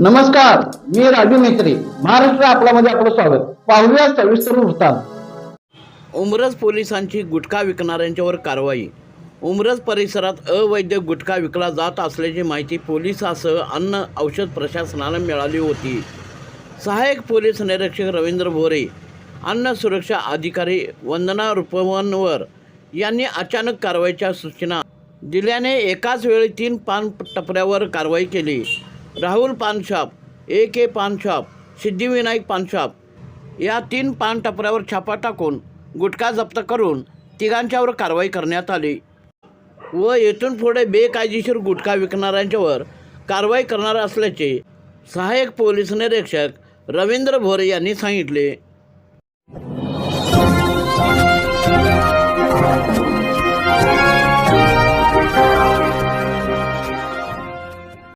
नमस्कार मी राजू मेत्री महाराष्ट्र आपल्यामध्ये आपलं स्वागत. पाहूया सविस्तर वृत्तांत. उमरज पोलिसांची गुटखा विकणाऱ्यांच्यावर कारवाई. उमरज परिसरात अवैध गुटखा विकला जात असल्याची माहिती पोलिसासह अन्न औषध प्रशासनाला मिळाली होती. सहाय्यक पोलीस निरीक्षक रवींद्र भोरे अन्न सुरक्षा अधिकारी वंदना रुपवनवर यांनी अचानक कारवाईच्या सूचना दिल्याने एकाच वेळी तीन पान टपऱ्यावर कारवाई केली. राहुल पानशॉप ए के पानशॉप सिद्धिविनायक पानशॉप या तीन पान टपऱ्यावर छापा टाकून गुटखा जप्त करून तिघांच्यावर कारवाई करण्यात आली. व येथून पुढे बेकायदेशीर गुटखा विकणाऱ्यांच्यावर कारवाई करणार असल्याचे सहाय्यक पोलीस निरीक्षक रवींद्र भोरे यांनी सांगितले.